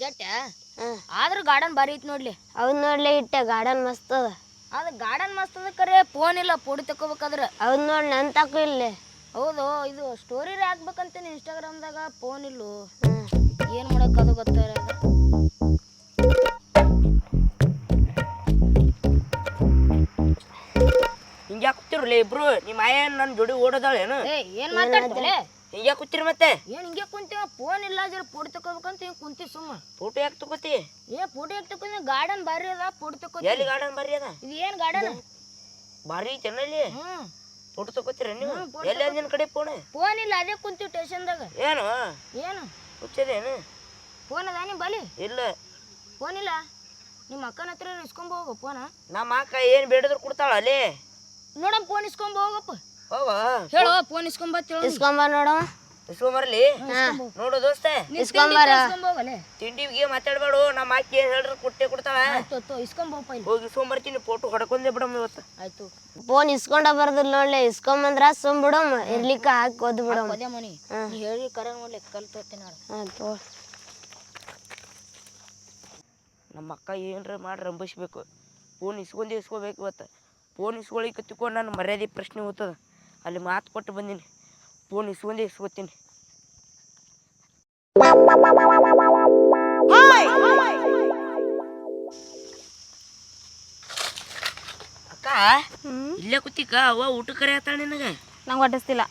ಜಟ್ಟ? ಆದ್ರೂ ಆದ್ರ ಗಾರ್ಡನ್ ಬಾರಿ ಐತಿ ನೋಡ್ಲಿ. ಅವ್ನು ನೋಡ್ಲಿ ಇಟ್ಟೆ ಗಾರ್ಡನ್ ಮಸ್ತ್ ಅದ. ಅದ ಗಾರ್ಡನ್ ಮಸ್ತ್ ಅದ ಕರೆ ಫೋನ್ ಇಲ್ಲ ಪೋಡಿ ತಕೋಬೇಕಾದ್ರ ಅವ್ನು ನೋಡಿ ನನ್ ತಕೋ ಇಲ್ಲೇ. ಹೌದು ಇದು ಸ್ಟೋರಿ ಹಾಕ್ಬೇಕಂತೀನಿ ಇನ್ಸ್ಟಾಗ್ರಾಮ್ದಾಗ ಫೋನ್ ಇಲ್ಲು. ಏನ್ ಮಾಡಕ್ ಅದು ಗೊತ್ತಾರ ಹಿಂಗ್ಯಾ ಕೂತಿರ್ಲಿ ಇಬ್ರು? ನಿಮ್ಮ ಆಯ ನನ್ನ ಜೋಡಿ ಓಡೋದಾಳೇನು? ಏ ಏನ್ ಮಾತಾಡ್ತಲೆ ಹಿಂಗ್ಯಾ ಕೂತಿರ್ ಮತ್ತೆ? ಏನ್ ಹಿಂಗೆ ಕುಂತೀವ ಫೋನ್ ಇಲ್ಲ ಜರ ಪೋಡಿ ತಕೋಬೇಕಂತ ಹಿಂಗ್ ಕುಂತಿ ಸುಮ್ಮ. ಫೋಟೋ ಯಾಕೆ ತಗೋತಿ? ಏ ಫೋಟೋ ಯಾಕೆ ತಕೊಂಡಿ ಗಾರ್ಡನ್ ಬಾರಿ ಅದ ಫೋಟೋ ತಕೋತಿ ಎಲ್ಲಿ ಗಾರ್ಡನ್ ಬಾರಿ ಅದ? ಇದು ಏನ್ ಗಾರ್ಡನ್ ಬಾರಿ ಚೆನ್ನಲ್ಲಿ ಹ್ಮ್. ಫೋಟೋ ತಗೋತೀರ ನೀವು? ಎಲ್ಲಿ ಅಂದಿನ ಕಡೆ ಫೋನ್ ಫೋನ್ ಇಲ್ಲ ಅದೇ ಕುಂತೀವಿ ಸ್ಟೇಷನ್ದಾಗ ಏನು? ಏನು? ಹುಚ್ಚದೇನು? ಫೋನ್ ಅದ ನಿಮ್ಮ ಬಲಿ ಇಲ್ಲ. ಫೋನ್ ಇಲ್ಲ? ನಿಮ್ಮ ಅಕ್ಕನ ಹತ್ರ ಇಸ್ಕೊಂಬ ಹೋಗು ಫೋನ ನಮ್ಮ ಅಕ್ಕ ಏನು ಬೇಡಿದ್ರು ಕೊಡ್ತಾಳ ಅಲ್ಲಿ? ನೋಡಮ್ ಫೋನ್ ಇಸ್ಕೊಂಬ ಹೋಗಪ್ಪ. ಹೋಗ. ಹೇಳೋ ಫೋನ್ ಇಸ್ಕೊಂಬ ತಿಳಿ ಇಸ್ಕೊಂಬ ನೋಡವ ಇಸ್ಕೊಂಬರ್ಲಿ? ನೋಡು ದೋಸ್ತ. ಇಸ್ಕೊಂಬಾರ. ಹೋಗಲೆ ತಿಂಡಿಗೆ ಮಾತಾಡ್ಬೇಡು ನಮ್ಮ ಅಕ್ಕಿ ಏನ್ ಹೇಳ್ರಿ ಕುಟ್ಟೆ ಕೊಡ್ತಾವ. ಹೋಗಿ ಇಸ್ಕೊಂಬರ್ತೀನಿ ಫೋಟೋ ಹೊಡ್ಕೊಂಡೆ ಬಿಡಮ್ಮ ಇವತ್ತು. ಆಯ್ತು. ಫೋನ್ ಇಸ್ಕೊಂಡ ಬರ್ದಿಲ್ಲ ನೋಡ್ಲೆ ಇಸ್ಕೊಂಬಂದ್ರ ಸುಮ್ ಬಿಡಮ್ಮ ಇರ್ಲಿಕ್ಕ ಹಾಕಿ ಓದ್ ಬಿಡಮ್ ಅದೇ ಮನಿ ಹೇಳಿ ಕರ ನೋಡ್ಲಿ ಕಲ್ ಹೋಗ್ತೀನಿ ತೋ ನಮ್ಮ ಅಕ್ಕ ಏನ್ರ ಮಾಡಿ ರಂಬಿಸ್ಬೇಕು ಫೋನ್ ಇಸ್ಕೊಂಡೆ ಇಸ್ಕೋಬೇಕು ಇವತ್ತು. ಫೋನ್ ಇಸ್ಕೊಳಿಕ್ಕೆ ತಿಳ್ಕೊಂಡು ನಾನು ಮರ್ಯಾದೆ ಪ್ರಶ್ನೆ ಹೋಗ್ತದ ಅಲ್ಲಿ ಮಾತು ಕೊಟ್ಟು ಬಂದೀನಿ. ಫೋನ್ ಇಸ್ಕೊಂಡೆ ಇಸ್ಕೋತೀನಿ ಅಕ್ಕ ಇಲ್ಲೇ ಕೂತಿಕ ಅವ ಊಟ ಕರೆ ಆತಾಳ ನಿನಗೆ? ನಂಗೆ ಹೊಟ್ಟಿಸ್ತಿಲ್ಲ.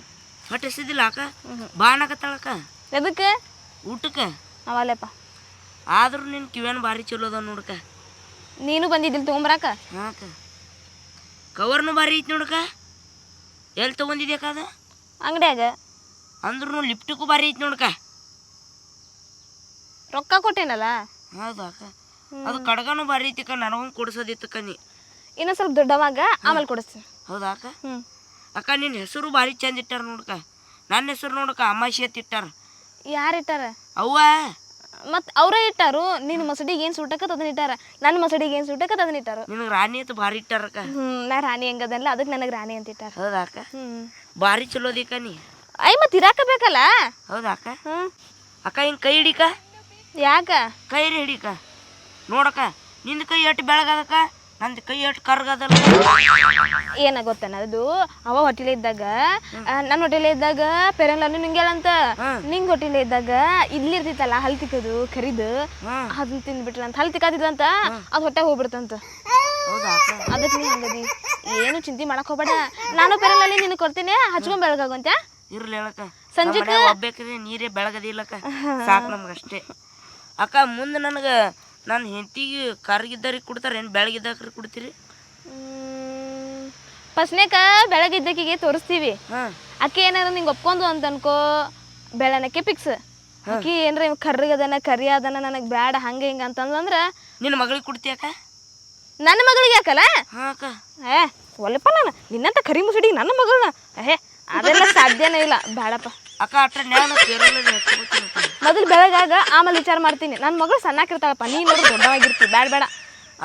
ಹೊಟ್ಟಿಸ್ತಿದ್ದಿಲ್ಲ ಅಕ್ಕ? ಅಕ್ಕ? ಬಾಣಕತ್ತಾಳಕ್ಕ ಎದಕ್ಕೆ? ಊಟಕ್ಕೆ? ನಾವಲ್ಲಪ್ಪ ಆದ್ರೂ ನಿನ್ ಕಿವೇನು ಭಾರಿ ಚಲೋ ಅದ ನೋಡಕ ನೀನು ಬಂದಿದ್ದಿಲ್ಲ ತೊಗೊಂಬರಾಕ ಹಾಕ ಕವರ್ನು ಭಾರಿ ಐತಿ ನೋಡಕ ಎಲ್ಲಿ ತೊಗೊಂಡಿದ್ಯಾಕ ಅದ? ಅಂಗಡ್ಯಾಗ? ಅಂದ್ರೂ ಲಿಫ್ಟಿಗೂ ಭಾರಿ ಐತಿ ನೋಡ್ಕ. ರೊಕ್ಕ ಕೊಟ್ಟೇನಲ್ಲ? ಹೌದಾ ಅಕ್ಕ. ಅದು ಕಡ್ಗನು ಭಾರಿ ಐತಿ ಅಕ್ಕ ನನಗೊಂದು ಕನಿ ನೀ. ಇನ್ನೂ ಸ್ವಲ್ಪ ದೊಡ್ಡವಾಗ ಆಮೇಲೆ ಕೊಡಿಸ್ತೀನಿ ಹೌದಾ ಅಕ್ಕ? ಹ್ಞೂ ಅಕ್ಕ ನಿನ್ನ ಹೆಸರು ಭಾರಿ ಚಂದ ಇಟ್ಟಾರ ನೋಡ್ಕ. ನನ್ನ ಹೆಸರು ನೋಡಕ್ಕ ಅಮಾಶಿ ಅಂತ ಇಟ್ಟಾರ. ಯಾರು ಇಟ್ಟಾರ? ಅವ್ವ. ಮತ್ತು ಅವರೇ ಇಟ್ಟಾರು. ನಿನ್ನ ಮಸಡಿಗೆ ಏನು ಸುಟ್ಟಕ್ಕ ಅದನ್ನ ಇಟ್ಟಾರ. ನನ್ನ ಮಸಡಿಗೆ ಏನು ಸುಟ್ಟಕ್ಕ ಅದನ್ನ ಇಟ್ಟಾರ. ನಿನಗೆ ರಾಣಿ ಅಂತ ಭಾರಿ ಇಟ್ಟಾರಕ್ಕ ಹ್ಞೂ ನಾ ರಾಣಿ ಹೆಂಗದಲ್ಲ ಅದಕ್ಕೆ ನನಗೆ ರಾಣಿ ಅಂತ ಇಟ್ಟಾರ. ಹೌದಾ ಅಕ್ಕ? ಹ್ಞೂ ಭಾರಿ ಚಲೋ ಅದಿಕ್ಕ ನೀ. ಐ ಮತ್ತೆ ಇರಾಕ ಬೇಕಲ್ಲ? ಹೌದಾ ಅಕ್ಕ? ಹ್ಞೂ ಅಕ್ಕ ಹಿಂಗೆ ಕೈ ಹಿಡಿಕ? ಯಾಕ? ಕೈ ಹಿಡಿಕ. ನೋಡಕ್ಕ ನಿಂದ ಕೈ ಎಷ್ಟು ಬೆಳಗದಕ್ಕ? ನಂದು ಕೈ ಎಷ್ಟು ಕರ್ಗದಲ್ಲ? ಏನ ಗೊತ್ತನ ಅದು? ಅವ ಹೋಟೆಲ್ ಇದ್ದಾಗ ನನ್ನ ಹೋಟೆಲ್ ಇದ್ದಾಗ ಪೆರನ್ಲನ್ನು ನಿಂಗೆಲ್ಲಂತ ನಿಂಗ್ ಹೋಟೆಲ್ ಇದ್ದಾಗ ಇಲ್ಲಿ ಇರ್ತಿತ್ತಲ್ಲ ಹಲ್ತಿಕದು ಕರಿದು ಹ್ಮ್. ಅದನ್ನ ತಿಂದ್ಬಿಟ್ರ ಅಂತ ಹಲ್ ತಿಕ್ಕಾತಿದ್ರಂತ ಅದು ಹೊಟ್ಟೆ ಹೋಗ್ಬಿಡ್ತಂತ. ಹೌದಾ? ಅದಕ್ಕೆ ನೀ ಹಂಗದಿ? ಏನು ಚಿಂತೆ ಮಾಡಕ್ ಹೋಗ್ಬೇಡ. ನಾನು ಪೆರಲಲ್ಲಿ ನಿನಗೆ ಕೊಡ್ತೀನಿ. ಹಚ್ಕೊಂಡ್ ಬೆಳಗಾಗುವಂತ ಇರ್ಲಿ ಹೇಳಕ್ಕ. ಸಂಜೆಕ? ಒಬ್ಬೇಕ್ರೆ ನೀರೇ ಬೆಳಗದಿಲ್ಲಕ್ಕ ಸಾಕು ನಮ್ಗೆ ಅಷ್ಟೇ ಅಕ್ಕ ಮುಂದೆ ನನಗೆ ನನ್ನ ಹೆಂಡತಿಗೆ ಕರ್ಗಿದ್ದರಿಗೆ ಕೊಡ್ತಾರೆ ಏನು ಬೆಳಗಿದ್ದಾಕ್ರಿ ಕೊಡ್ತೀರಿ? ಫಸ್ಟ್ನೇಕ ಬೆಳಗಿದ್ದಕ್ಕಿಗೆ ತೋರಿಸ್ತೀವಿ. ಅಕ್ಕ ಏನಾರ ನಿಂಗೆ ಒಪ್ಕೊಂಡು ಅಂತ ಅನ್ಕೋ ಬೆಳನಕ್ಕೆ ಫಿಕ್ಸ್ ಅಕ್ಕಿ ಏನ್ರ ಕರ್ರಿಗದನ ಕರಿ ಅದನ ನನಗೆ ಬೇಡ ಹಂಗೆ ಹಿಂಗೆ ಅಂತಂದ್ರೆ ನಿನ್ನ ಮಗಳಿಗೆ ಕೊಡ್ತಿ ಅಕ್ಕ ನನ್ನ ಮಗಳಿಗೆ ಯಾಕಲ್ಲ? ಏ ಒಲ್ಲಪ್ಪ ನಾನು. ನಿನ್ನಂತ ಕರಿ ಮುಸುಡಿ ನನ್ನ ಮಗಳನ್ನ. ಏ ಅದೆಲ್ಲ ಸಾಧ್ಯನೇ ಇಲ್ಲ. ಬೇಡಪ್ಪ ಅಕ್ಕ ಅಟ್ರ ಹಚ್ಕೋತೀನಿ ಮೊದಲು ಬೆಳಗಾಗ ಆಮೇಲೆ ವಿಚಾರ ಮಾಡ್ತೀನಿ. ನನ್ನ ಮಗಳು ಸಣ್ಣಾಕಿರ್ತಾಳಪ್ಪ ನೀನು ನೋಡು ದೊಡ್ಡವಾಗಿರ್ತಿ. ಬೇಡ ಬೇಡ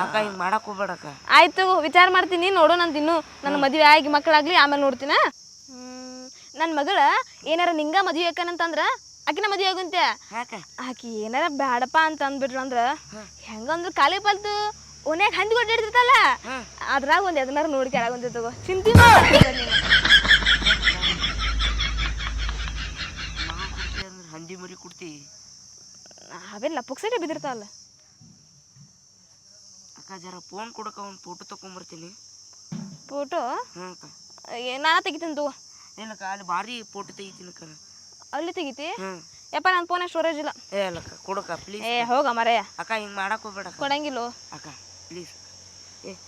ಅಕ್ಕ ಹಿಂಗೆ ಮಾಡಕ್ಕೆ ಹೋಗ್ಬೇಡ ಅಕ್ಕ. ಆಯ್ತು ವಿಚಾರ ಮಾಡ್ತೀನಿ. ನೋಡು ನಾನು ತಿನ್ನು. ನನ್ನ ಮದುವೆ ಆಗಿ ಮಕ್ಕಳಾಗ್ಲಿ ಆಮೇಲೆ ನೋಡ್ತೀನ? ನನ್ನ ಮಗಳ ಏನಾರ ನಿಂಗ ಮದುವೆ ಯಾಕನಂತಂದ್ರ ಆಕಿನ ಮದುವೆ ಆಗುಂತೆ ಆಕಿ ಏನಾರ ಬೇಡಪ್ಪ ಅಂತ ಅಂದ್ಬಿಟ್ರು ಅಂದ್ರ ಹೆಂಗಂದ್ರ ಖಾಲಿ ಪಾಲ್ತು ಓನ್ಯಾಗ ಹಂದಿ ಕೊಟ್ಟಿರ್ತಿರ್ತಲ್ಲ ಅದ್ರಾಗ ಒಂದ್ ಎದನಾರ ನೋಡಿ ಕೆಳಗೊಂತ ತಗೋ. ಚಿಂತಿ ಹಂದಿ ಮರಿ ಕೊಡ್ತಿ. ಅವೆಲ್ಲ ಪುಕ್ಸಟೆ ಬಿದ್ದಿರ್ತಾವಲ್ಲ ಅಕ್ಕ ಜರ ಫೋನ್ ಕೊಡಕ್ಕ ಒಂದು ಫೋಟೋ ತಕೊಂಬರ್ತೀನಿ. ಫೋಟೋ ಹ್ಞೂ ಅಕ್ಕ. ನಾನು ತೆಗಿತೀನಿ ತಗೋ. ಏನಕ್ಕ ಅಲ್ಲಿ ಭಾರಿ ಫೋಟೋ ತೆಗಿತೀನಿ ಅಕ್ಕ. ಅಲ್ಲಿ ತೆಗಿತಿ? ಯಪ್ಪ ನನ್ನ ಫೋನ್ ಸ್ಟೋರೇಜ್ ಇಲ್ಲ. ಏ ಅಲ್ಲಕ್ಕ ಕೊಡಕ್ಕ ಪ್ಲೀಸ್ ಏ ಹೋಗ ಮರೆಯ. ಅಕ್ಕ ಹಿಂಗೆ ಮಾಡಕ್ಕೆ ಹೋಗ್ಬೇಡ ಕೊಡಂಗಿಲ್ಲ. ಅಕ್ಕ. ಪ್ಲೀಸ್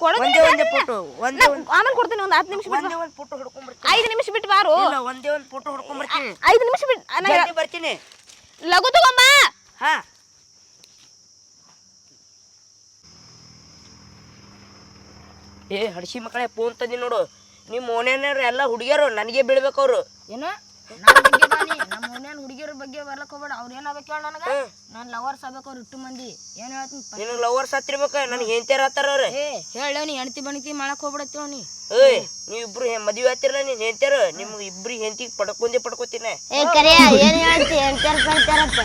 ಕೊಡಂಗಿಲ್ಲ ಒಂದೇ ಒಂದೇ ಫೋಟೋ ಒಂದೇ ಒಂದು ಆಮೇಲೆ ಕೊಡ್ತೀನಿ ಒಂದು ಹತ್ತು ನಿಮಿಷ ಬಿಟ್ಟು ಒಂದೇ ಒಂದು ಫೋಟೋ ಹೊಡ್ಕೊಂಬರ್ತೀನಿ ಐದು ನಿಮಿಷ ಬಿಟ್ಟು ಬಾರು. ಇಲ್ಲ ಒಂದೇ ಒಂದು ಫೋಟೋ ಹೊಡ್ಕೊಂಬರ್ತೀನಿ ಐದು ನಿಮಿಷ ಬಿಟ್ಟು ಬರ್ತೀನಿ. ಲಘು ತಗೊಂಬ ಹಾ. ಏ ಹಡ್ಸಿ ಮಕ್ಕಳೇ ಫೋನ್ ತಂದಿ ನೋಡು. ನಿಮ್ಮ ಓನೇನವ್ರು ಎಲ್ಲ ಹುಡುಗಿಯರು ನನಗೆ ಬೀಳ್ಬೇಕು ಅವರು. ಏನ ನನ್ನ ಬಗ್ಗೆ ಬಾನಿ ನಮ್ಮ ಮನ್ಯಾನ ಹುಡುಗಿಯರ ಬಗ್ಗೆ ಬರ್ಲಕ್ ಹೋಗ್ಬೇಡ. ಅವ್ರು ಏನಾಗಬೇಕು ಹೇಳ ನನಗ? ನಾನ್ ಲವರ್ಸ್ ಆಗ್ಬೇಕು ಅವ್ರ ಇಟ್ಟು ಮಂದಿ. ಏನ್ ಹೇಳ್ತೀನಿ ಪ- ನಿನಗೆ ಲವರ್ಸ್ ಹತ್ತಿರ್ಬೇಕ? ನನಗೆ ಹೆಂಡ್ತಿಯರ್ ಹತ್ತಾರ ಅವ್ರ? ಏ ಹೇಳ ನೀ ಹೆಣ್ತಿ ಬಣಕಿ ಮಾಡಕ್ ಹೋಗ್ಬಿಡತ್ತೇವ ನೀ. ಏಯ್ ನೀವ್ ಇಬ್ರು ಹೆ- ಮದುವೆ ಹತ್ತಿರಲ್ಲ ನೀನ್ ಹೆಂಡ್ತಿಯರು ನಿಮ್ಗೆ ಇಬ್ರು ಹೆಂಡತಿಗೆ ಪಡ್ಕೊಂಡೆ ಪಡ್ಕೋತೀನಿ. ಏ ಕರೆಯ ಏನ್ ಹೇಳ್ತಿ? ಎಂತಾರ ಕಳ್ತಾರತ್ತ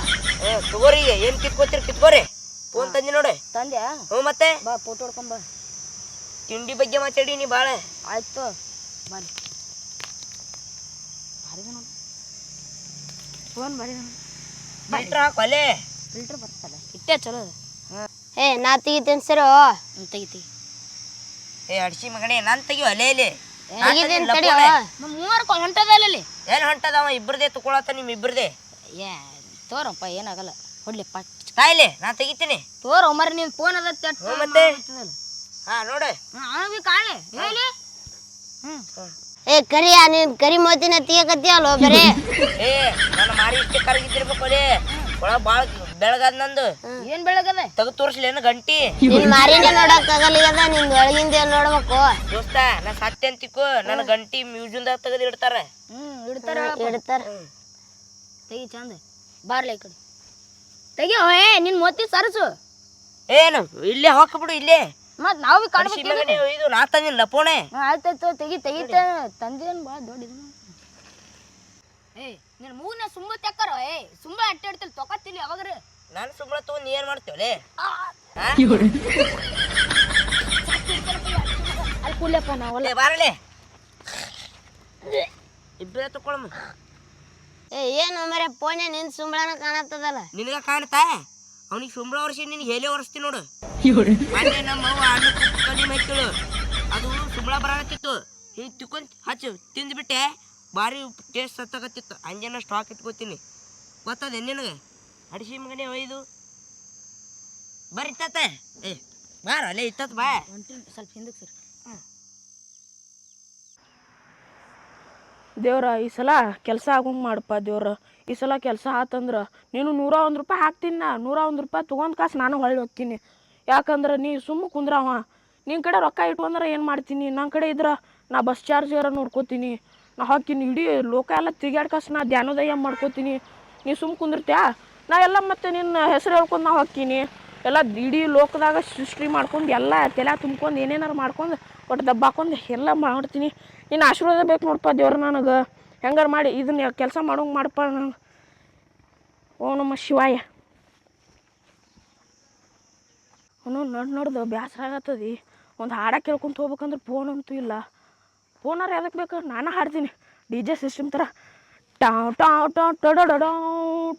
ಏ ತಗೋರಿ ಏನ್ ಕಿತ್ಕೋತೀರಿ ಕಿತ್ಕೋರಿ. ಫೋನ್ ತಂದಿ ನೋಡಿ. ತಂದೆ ಹ್ಞೂ ಮತ್ತೆ? ಬಾ ಫೋಟೋ ಹೊಡ್ಕೊಂಬ ತಿಂಡಿ ಬಗ್ಗೆ ಮಾತಾಡಿ ನೀ ಭಾಳ ಆಯ್ತು ಬನ್ನಿ ಫೋನ್ ಬರೀ ಫಿಲ್ಟ್ರ್ ಹಾಕು ಅಲ್ಲೇ ಫಿಲ್ಟರ್ ಬರ್ತಲ್ಲ ಇಟ್ಟೆ ಚಲೋ ಏ ನಾ ತೆಗಿತೀನಿ ಸರಿ? ತೆಗಿತಿ. ತೆಗಿ ಏ ಅಡ್ಸಿ ಮಗನೇ ನಾನು ತೆಗಿಯೋ ಅಲ್ಲೇ ಇಲ್ಲಿ. ತೆಗಿತೀನಿ ತಡಿಯೋ ಮೂವರು ಹೊಂಟದಲ್ಲ ಇಲ್ಲಿ. ಏನು ಹೊಂಟದವ ಇಬ್ಬರದೇ ತಗೊಳತ್ತ ನಿಮ್ಮ ಇಬ್ಬರದೇ ಏ ತೋರಪ್ಪ ಏನಾಗಲ್ಲ. ಹೊಡ್ಲಿಪ್ಪ ಕಾಯಿಲೆ ನಾ ತೆಗಿತೀನಿ. ತೋರ ಫೋನ್ ಅದ ಮತ್ತೆ? ಹಾ ನೋಡು. ಹೇಳಿ. ಏ ಕರಿಯ ನೀನ್ ಕರಿ ಮೋತಿನ ತೆಗಿಯಕತ್ತೀಯಲ್ಲ ಬರೇ? ಏ ನನ್ನ ಮಾರಿ ಇಷ್ಟ ಕರಗಿದ್ದಿರ್ಬೇಕು ಅಲ್ಲಿ ಒಳ ಭಾಳ ಬೆಳಗಾದ ನಂದು. ಏನ್ ಬೆಳಗದ? ತೆಗೆದು ತೋರಿಸ್ಲೇನು ಗಂಟಿ? ನಿನ್ ಮಾರಿನೇ ನೋಡಕ್ ಆಗಲ್ಲ ನಿಂದ ಒಳಗಿಂದ ನೋಡ್ಬೇಕು? ದೋಸ್ತ ನಾ ಸತ್ಯ ಅಂತಿಕ್ಕು ನನ್ನ ಗಂಟಿ ಮ್ಯೂಸಿಯಮ್ದಾಗ ತೆಗೆದು ಇಡ್ತಾರ. ಹ್ಮ್ ಇಡ್ತಾರ ಇಡ್ತಾರ. ತೆಗಿ ಚಂದ. ಬಾರ್ಲ ಕಡೆ. ತೆಗಿಯೋ ಏ ನಿನ್ ಮೊತ್ತಿ ಸರಸು. ಏನು? ಇಲ್ಲೇ ಹಾಕಬಿಡು ಇಲ್ಲೇ. ಮತ್ ನಾವು ಕಾಣ್ಬೇಕು ಇದು ನಾ ತಂದಿಲ್ಲ ಪೋಣೆ. ಆಯ್ತಾಯ್ತು ತೆಗಿ ತೆಗಿತ ತಂದಿದ್ದೇನೆ ಬಾ ದೊಡ್ಡ ಏ ನಿನ್ ಮೂಗ್ನ ಸುಂಬ ತೆಕ್ಕರ ಏ ಸುಂಬ ಅಟ್ಟಾಡ್ತಿಲ್ಲ ತೊಕತ್ತಿಲ್ಲ ಯಾವಾಗ್ರ. ನಾನು ಸುಮ್ಮನೆ ತಗೊಂಡು ನೀ ಏನು ಮಾಡ್ತೇವಲೆ ಅಲ್ಲಿ ಕೂಡ್ಲಪ್ಪ ನಾವು ಒಳ್ಳೆ ಬಾರಲೆ. ಇಬ್ಬರೇ ತಗೊಳಮ್ಮ ಏ ಏನು ಮರೆ ಫೋನೆ ನಿನ್ ಸುಂಬಳನ ಕಾಣತ್ತದಲ್ಲ? ನಿನಗ ಕಾಣ್ತಾ? ಅವನಿಗೆ ಸುಂಬಳ ವರ್ಷ ನಿನ್ಗೆ ಹೇಳಿ ಒರೆಸ್ತೀನಿ ನೋಡು. ಮೊನ್ನೆ ನಮ್ಮ ಅವ್ವ ಅನ್ನ ಕಡಿಮೆ ಅದು ಸುಂಬಳ ಬರಕತ್ತಿತ್ತು. ಹಿಂಗೆ ತಿಕ್ಕೊಂಡ್ ಹಚ್ಚು ತಿಂದ್ಬಿಟ್ಟೆ. ಭಾರಿ ಟೇಸ್ಟ್ ಸತ್ತಾಗತ್ತಿತ್ತು ಅಂಜನ ಸ್ಟಾಕ್ ಇಟ್ಕೋತೀನಿ. ಗೊತ್ತದ ನಿನಗೆ? ಅಡಿಸಿ ಮಗನೇ ಒಯ್ದು. ಬರ್ರಿ ತಾತ. ಏ ಬಾರ ಅಲ್ಲೇ ಇತ್ತತ್ ಬಾ. ಸ್ವಲ್ಪ ಹಿಂದಕ್ಕೆ ಸರ್. ದೇವ್ರ ಈ ಸಲ ಕೆಲಸ ಆಗೋಂಗೆ ಮಾಡಪ್ಪ ದೇವ್ರ. ಈ ಸಲ ಕೆಲಸ ಆತಂದ್ರೆ ನೀನು ನೂರ ಒಂದು ರೂಪಾಯಿ ಹಾಕ್ತೀನಿ ನಾ, ನೂರ ಒಂದು ರೂಪಾಯಿ ತೊಗೊಂಡು ಕಾಸು ನಾನು ಹೊಳ್ಳಿ ಹೋಗ್ತೀನಿ. ಯಾಕಂದ್ರೆ ನೀ ಸುಮ್ಮ ಕುಂದ್ರವ ನಿನ್ನ ಕಡೆ ರೊಕ್ಕ ಇಟ್ಕೊಂಡ್ರೆ ಏನು ಮಾಡ್ತೀನಿ? ನನ್ನ ಕಡೆ ಇದ್ರೆ ನಾ ಬಸ್ ಚಾರ್ಜ್ ಏರ ನೋಡ್ಕೋತೀನಿ. ನಾ ಹಾಕಿನಿ ಇಡೀ ಲೋಕ ಎಲ್ಲ ತಿರ್ಗ್ಯಾಡ್ ಕಾಸು ನಾ ಧ್ಯಾನೋದಯ ಮಾಡ್ಕೋತೀನಿ. ನೀ ಸುಮ್ಮ ಕುಂದಿರ್ತ್ಯಾ? ನಾ ಎಲ್ಲ ಮತ್ತೆ ನಿನ್ನ ಹೆಸರು ಹೇಳ್ಕೊಂಡು ನಾ ಹಾಕೀನಿ ಎಲ್ಲ ಇಡೀ ಲೋಕದಾಗ ಸೃಷ್ಟಿ ಮಾಡ್ಕೊಂಡು ಎಲ್ಲ ತಲೆ ತುಂಬ್ಕೊಂಡು ಏನೇನಾರು ಮಾಡ್ಕೊಂಡು ಒಟ್ಟು ದಬ್ಬ ಹಾಕೊಂಡು ಎಲ್ಲ ಮಾಡ್ತೀನಿ ಇನ್ನು ಆಶೀರ್ವಾದ ಬೇಕು ನೋಡಪ್ಪ ದೇವ್ರು ನನಗೆ ಹೆಂಗಾರು ಮಾಡಿ ಇದನ್ನ ಕೆಲಸ ಮಾಡೋಂಗೆ ಮಾಡಪ್ಪ ನಾನು ಓ ನಮ್ಮ ಶಿವಾಯ ಅವನು ನೋಡಿ ನೋಡ್ದು ಬೇಸರ ಆಗತ್ತದಿ ಒಂದು ಹಾಡ ಕೇಳ್ಕೊಂತ ಹೋಗ್ಬೇಕಂದ್ರೆ ಫೋನ್ ಅಂತೂ ಇಲ್ಲ ಫೋನಾರು ಎದಕ್ಕೆ ಬೇಕು ನಾನು ಹಾಡ್ತೀನಿ ಡಿ ಜೆ ಸಿಸ್ಟಮ್ ಥರ ಟಾವ್ ಟಾವ್ ಟಾವ್ ಟೊಡೊಡೊಡೊವ್,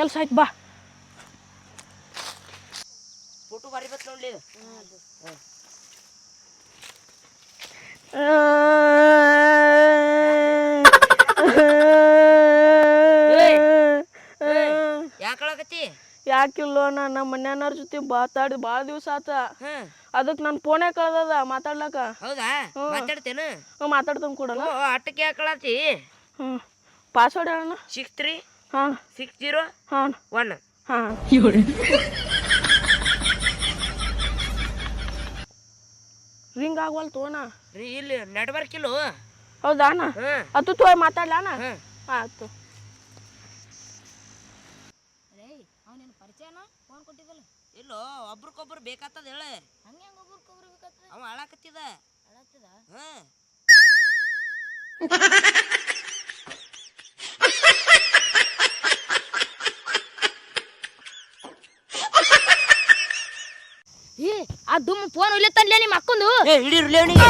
ಕೆಲಸ ಆಯ್ತು ಬಾ. ಫೋಟೋ ಬರಿಬೇಕು ನೋಡ್ಲಿ ಇದು. ಯಾಕಳಕತ್ತಿ ಯಾಕಿಲ್ಲೋ ನಾನು ನಮ್ಮ ಮನ್ಯಾನವ್ರ ಜೊತೆ ಮಾತಾಡಿ ಭಾಳ ದಿವಸ ಆತ. ಅದಕ್ಕೆ ನನ್ನ ಫೋನೇ ಕಳ್ದದ? ಮಾತಾಡ್ಲಕ್ಕ ಹೌದಾ? ಮಾತಾಡ್ತೇನೆ? ಹ್ಞೂ ಮಾತಾಡ್ತಾನೆ ಕೂಡ ಓ ಅಟ್ಟಕ್ಕೆ ಯಾಕಳತಿ ಹ್ಞೂ ಪಾಸ್ವರ್ಡ್ ಹೇಳಣ್ಣ. ಸಿಕ್ಸ್ ತ್ರೀ ಹಾಂ. ಸಿಕ್ಸ್ ಜೀರೋ ಹಾಂ. ಒನ್. ಹಾಂ. ರಿಂಗ್ ಆಗವಲ್ ತೋಣ ರೀ ಇಲ್ಲಿ ನೆಟ್ವರ್ಕ್ ಇಲ್ಲೋ. ಹೌದಾ ಅಣ್ಣ? ಹ್ಮ್. ಅದು ತೋ ಮಾತಾಡ್ಲಾನ ಆಯ್ತು ರೇ ಅವನೇನು ಪರಿಚಯನ ಫೋನ್ ಕೊಟ್ಟಿದ್ದಲ್ಲ? ಇಲ್ಲೋ ಒಬ್ರಿಗೊಬ್ರು ಬೇಕಾತದ ಹೇಳ. ಹಂಗೆ ಹಂಗೆ ಒಬ್ರು ಕೊಬ್ರು ಬೇಕಾಗ್ತದೆ ಅವ ಅಳಕತ್ತಿದ. ಅಳತ್ತದ ಹ್ಮ್ ಏ ಆ ದುಮ್ಮ ಫೋನ್ ಒಯ್ಲತ್ತಲ್ಲ ನಿಮ್ಮ ಅಕ್ಕಂದು? ಏ ಹಿಡೀರ್ಲಿ ಅವನಿಗೆ.